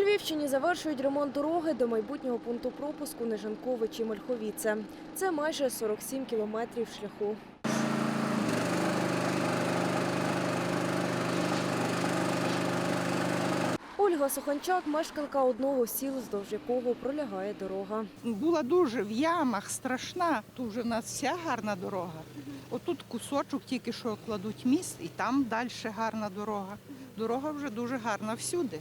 Львівщині завершують ремонт дороги до майбутнього пункту пропуску Нежанковичі Мольховіце. Це майже 47 кілометрів шляху. Ольга Суханчак, мешканка одного сіл, здовж якого пролягає дорога. була дуже в ямах, страшна. Тут вже у нас вся гарна дорога. Отут кусочок тільки що кладуть міст, і там далі гарна дорога. Дорога вже дуже гарна всюди.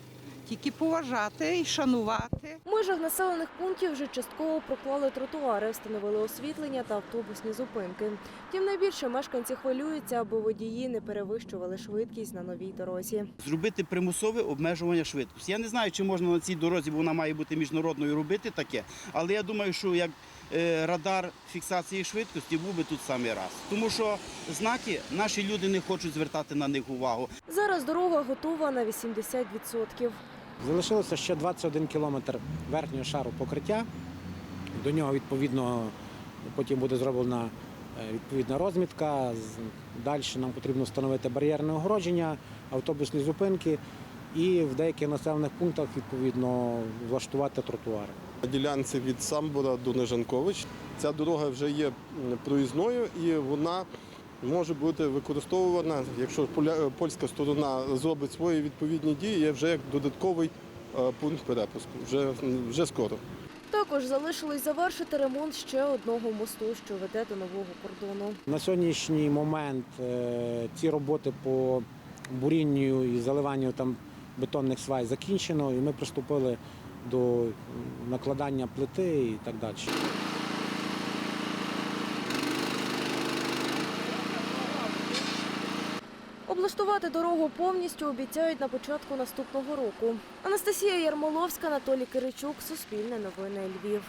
Тільки поважати і шанувати. В межах населених пунктів вже частково проклали тротуари, встановили освітлення та автобусні зупинки. Втім, найбільше мешканці хвилюються, аби водії не перевищували швидкість на новій дорозі. зробити примусове обмежування швидкості. Я не знаю, чи можна на цій дорозі, бо вона має бути міжнародною, робити таке. Але я думаю, що як е, радар фіксації швидкості був би тут самий раз. Тому що знаки наші люди не хочуть звертати на них увагу. Зараз дорога готова на 80%. Залишилося ще 21 кілометр верхнього шару покриття. До нього відповідно потім буде зроблена е, відповідна розмітка. Далі нам потрібно встановити бар'єрне огородження, автобусні зупинки і в деяких населених пунктах відповідно влаштувати тротуари. На ділянці від Самбора до Нежанкович. Ця дорога вже є проїзною і вона може бути використовувана, якщо поля- польська сторона зробить свої відповідні дії, є вже як додатковий е, пункт перепуску. Вже, вже скоро. Також залишилось завершити ремонт ще одного мосту, що веде до нового кордону. На сьогоднішній момент е, ці роботи по бурінню і заливанню там бетонних свай закінчено, і ми приступили до накладання плити і так далі. Облаштувати дорогу повністю обіцяють на початку наступного року. Анастасія Ярмоловська, Анатолій Киричук, Суспільне новини Львів.